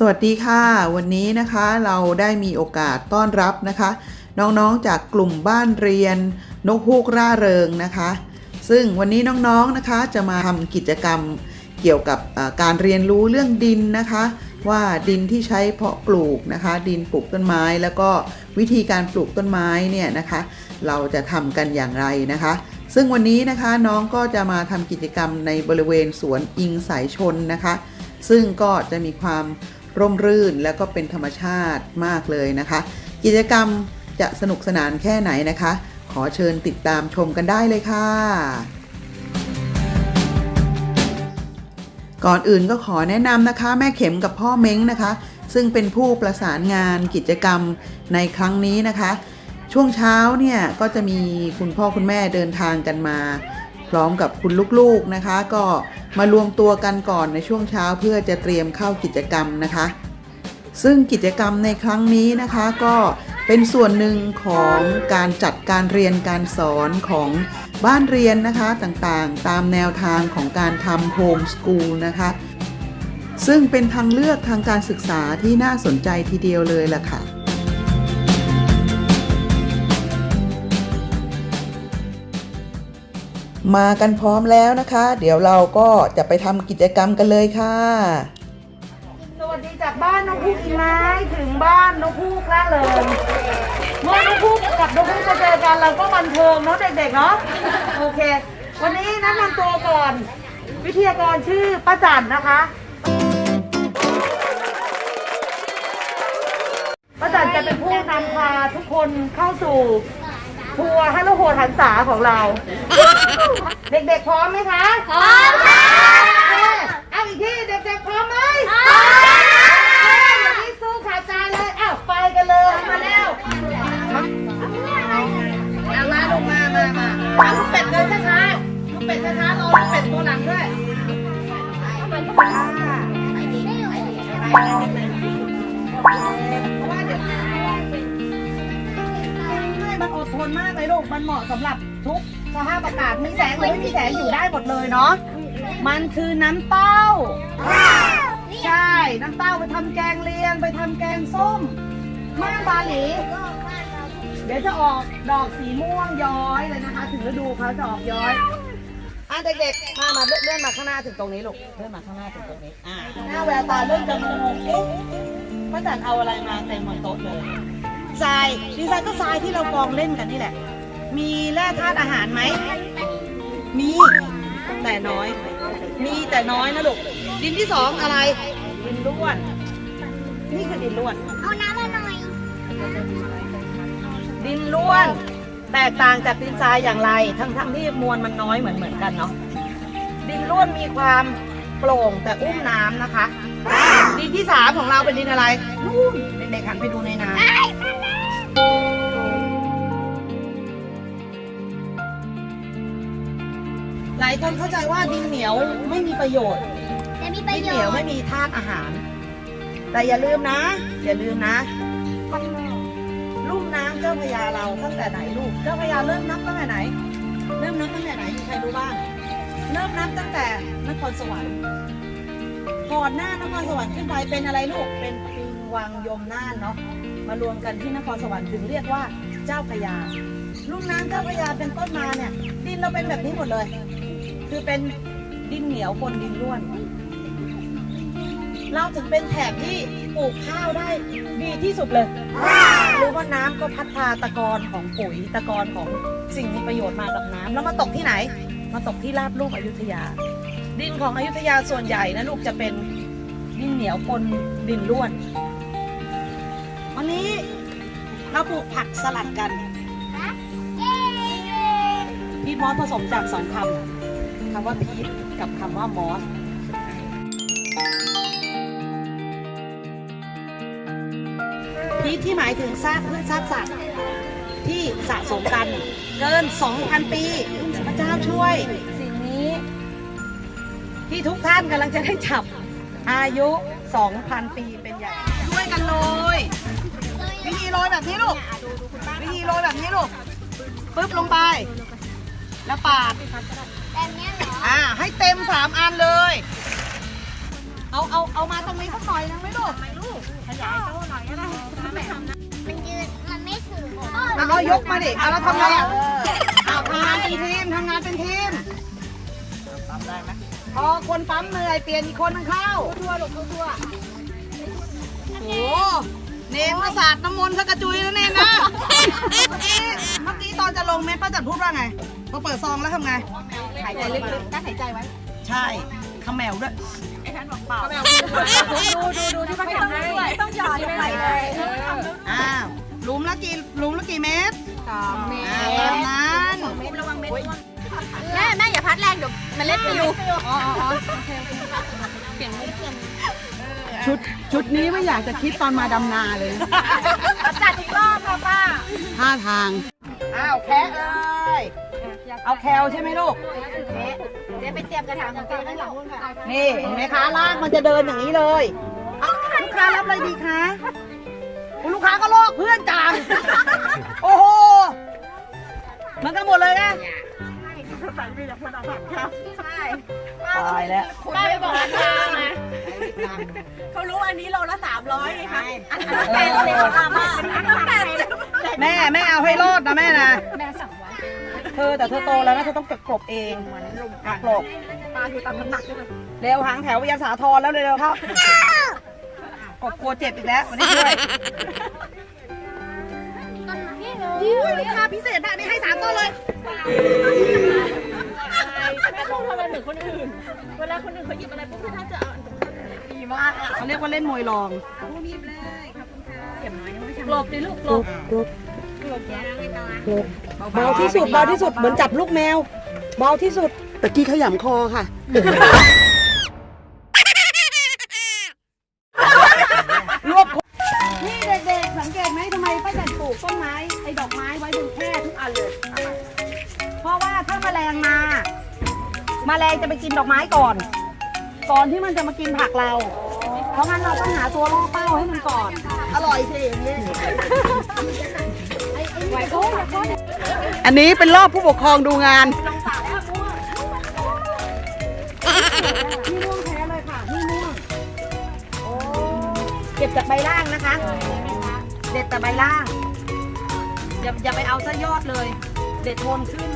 สวัสดีค่ะ วันนี้นะคะเราได้มีโอกาสต้อนรับนะคะ น้องๆจากกลุ่มบ้านเรียน นกฮูกร่าเริงนะคะ ซึ่งวันนี้น้องๆนะคะจะมาทำกิจกรรมเกี่ยวกับการเรียนรู้เรื่องดินนะคะ ว่าดินที่ใช้เพาะปลูกนะคะ ดินปลูกต้นไม้ แล้วก็วิธีการปลูกต้นไม้เนี่ยนะคะ เราจะทำกันอย่างไรนะคะ ซึ่งวันนี้นะคะน้องก็จะมาทำกิจกรรมในบริเวณสวนอิงสายชนนะคะ ซึ่งก็จะมีความ ร่มรื่นแล้วก็เป็นธรรมชาติมากเลยนะคะ กิจกรรมจะสนุกสนานแค่ไหนนะคะ ขอเชิญติดตามชมกันได้เลยค่ะ ก่อนอื่นก็ขอแนะนำนะคะ แม่เข็มกับพ่อเม้งนะคะ ซึ่งเป็นผู้ประสานงานกิจกรรมในครั้งนี้นะคะ ช่วงเช้าเนี่ยก็จะมีคุณพ่อคุณแม่เดินทางกันมา พร้อมกับคุณลูกๆนะคะ ก็มารวมตัวกันก่อนในช่วงเช้าเพื่อจะเตรียมเข้ากิจกรรมนะคะ ซึ่งกิจกรรมในครั้งนี้นะคะก็เป็นส่วนหนึ่งของการจัดการเรียนการสอนของบ้านเรียนนะคะต่างๆ ตามแนวทางของการทำโฮมสกูลนะคะซึ่งเป็นทางเลือกทางการศึกษาที่น่าสนใจทีเดียวเลยล่ะค่ะ มากันพร้อมแล้วนะคะ เดี๋ยวเราก็จะไปทำกิจกรรมกันเลยค่ะ สวัสดีจากบ้านนกฮูกอีไม้ถึงบ้านนกฮูกล่าเริงเมื่อนกฮูกกับนกฮูกมาเจอกันเราก็บันเทิงเนาะเด็กๆเนาะโอเค วันนี้แนะนำตัวก่อน วิทยากรชื่อป้าจันนะคะป้าจันจะเป็นผู้นำพาทุกคนเข้าสู่ ทัวร์ฮัลโหลโหดหันษาของเรา เด็กๆพร้อมไหมคะ พร้อมค่ะเอาอีกทีเด็กๆพร้อมไหม นอดทนมากเลยลูก มันเหมาะสำหรับทุกสภาพอากาศมีแสงหรือไม่มีแสงอยู่ได้หมดเลยเนาะ มันคือน้ำเต้า ใช่ น้ำเต้าไปทำแกงเลียง ไปทำแกงส้มมากบาหลี เดี๋ยวจะออกดอกสีม่วงย้อยเลยนะคะ ถึงฤดูเขาจะออกย้อยอะเด็กๆ มามาเลื่อนเลื่อนมาข้างหน้าถึงตรงนี้ลูก เลื่อนมาข้างหน้าถึงตรงนี้ อ่าหน้าแววตาเริ่มจะงงๆเอ๊ะป้าจันเอาอะไรมาเต็มบนโต๊ะเลย ทรายดีไซน์ก็ทรายที่เรากองเล่นกันนี่แหละ มีแร่ธาตุอาหารไหม มี แต่น้อย มีแต่น้อยนะลูก ดินที่สองอะไร ดินล้วน นี่คือดินล้วน เอาน้ำมาหน่อย ดินล้วน แตกต่างจากดินทรายอย่างไร ทั้งทั้งที่มวลมันน้อยเหมือนเหมือนกันเนาะ ดินล้วนมีความโปร่งแต่อุ้มน้ำนะคะ ดินที่สามของเราเป็นดินอะไรนู่นเด็กๆหันไปดูในน้ำายคนเข้าใจว่าดินเหนียวไม่มีประโยชน์แต่มีปดิระนโยเหนียวชน์ไม่มีธาตุอาหาร แต่อย่าลืมนะ อย่าลืมนะลุ่มน้ำเจ้าพระยาเราตั้งแต่ไหนลูก เจ้าพระยาเริ่มนับตั้งแต่ไหน เริ่มนับตั้งแต่ไหนมีใครรู้บ้าง เริ่มนับตั้งแต่นครสวรรค์ก่อนหน้านครสวรรค์ขึ้นไปเป็นอะไรลูก เป็นปิงวังยมน่านเนาะ มารวมกันที่นครสวรรค์ถึงเรียกว่าเจ้าพระยา ลุ่มน้ำเจ้าพระยาเป็นต้นมาเนี่ย ดินเราเป็นแบบนี้หมดเลย คือเป็นดินเหนียวปนดินร่วน เราถึงเป็นแถบที่ปลูกข้าวได้ดีที่สุดเลย รู้ว่าน้ำก็พัดพาตะกอนของปุ๋ยตะกอนของสิ่งมีประโยชน์มากับน้ำแล้วมาตกที่ไหน มาตกที่ลาดลูกอยุธยา ดินของอยุธยาส่วนใหญ่นะลูกจะเป็นดินเหนียวปนดินร่วน วันนี้เราปลูกผักสลัดกันพีทมอสผสมจากสองคำ คำว่าพีทกับคำว่ามอสพีทที่หมายถึงซากพืชซากสัตว์ที่สะสมกันเกิน 2,000 ปี พระเจ้าช่วย สิ่งนี้ ที่ทุกท่านกำลังจะได้จับอายุ 2,000 ปีเป็นอย่างช่วยกันโรยวิธีโรยแบบนี้ลูก วิธีโรยแบบนี้ลูกปึ๊บลงไป แล้วปาด แบบเนี้ยเหรออ่า ให้เต็มสามอันเลย เอาเอาเอามาตรงนี้สักหน่อยนึงไหมลูกมันยืนมันไม่ถึงเอาเอายกมาดิเอาแล้วทำไงอะเอาทำงานเป็นทีมทำงานเป็นทีมพอคนปั๊มเหนื่อยเปลี่ยนอีกคนนึงเข้าทั่วลูกทั่วโอ้โหเนมประสาทน้ำมนต์สักกระจุยแล้วเนมนะเมื่อกี้ตอนจะลงเม็ดป้าจัดพูดว่าไงพอเปิดซองแล้วทำไงหายใจลึกๆกั้นหายใจไว้ใช่เขมแมวด้วยไอ้ท่านบอกเปล่าดูดูดูที่ป้าทำให้ต้องหยอดไปเลยอ้าวหลุมละกี่หลุมละกี่เมตรสองเมตรตามนั้นแม่แม่อย่าพัดแรงเดี๋ยวมันเล็ดปิวชุดชุดนี้ไม่อยากจะคิดตอนมาดำนาเลยจัดอีกรอบค่ะป้าท่าทาง อ้าวแคะเอ้ย เอาแคลใช่ไหมลูกเดี๋ยวไปเตรียมกระถางของเจ๊ข้างหลังนู่นค่ะนี่เห็นไหมคะลากมันจะเดินอย่างนี้เลยเอ้าลูกค้ารับอะไรดีคะคุณลูกค้าก็โลกเพื่อนจังโอ้โหมันก็หมดเลยนะตายแล้วป้าไปบอกราคานะเขารู้อันนี้โลละสามร้อยไงคะอันแปดสิบค่ะป้าแปดสิบ แม่แม่เอาให้รอดนะแม่นะ แม่สั่งไว้ เธอแต่เธอโตแล้วนะเธอต้องเก็บกลบเองหักกลบปลาคือตามน้ำหนักใช่ไหมเร็วหางแถววิทยาสาทรแล้วเร็วๆเข้ากบกลัวเจ็บอีกแล้ววันนี้ด้วยอุ้ยราคาพิเศษนะนี่ให้สามต้นเลยไม่ต้องทำอะไรเหมือนคนอื่น เวลาคนอื่นเขาหยิบอะไรปุ๊บพี่ท่านจะเอาอันตรงนั้นดีมากอะเขาเรียกว่าเล่นมวยรองหลบดิลูกหลบ เบาที่สุดเบาที่สุดเหมือนจับลูกแมว เบาที่สุดตะกี้ขยำคอค่ะ รวบนี่เด็กๆสังเกตไหมทำไมป้าจันปลูกต้นไม้ไอ้ดอกไม้ไว้บนแคร่ทุกอันเลย เพราะว่าถ้าแมลงมาแมลงจะไปกินดอกไม้ก่อน ก่อนที่มันจะมากินผักเรา เพราะงั้นเราต้องหาตัวล่อเป้าให้มันก่อน อร่อยสิอย่างนี้ อันนี้เป็นรอบผู้ปกครองดูงานมีร่วงแท้เลยค่ะมีร่วงเก็บจากใบล่างนะคะเด็ดแต่ใบล่าง อย่าอย่าไปเอาซะยอดเลย เด็ดโทนขึ้น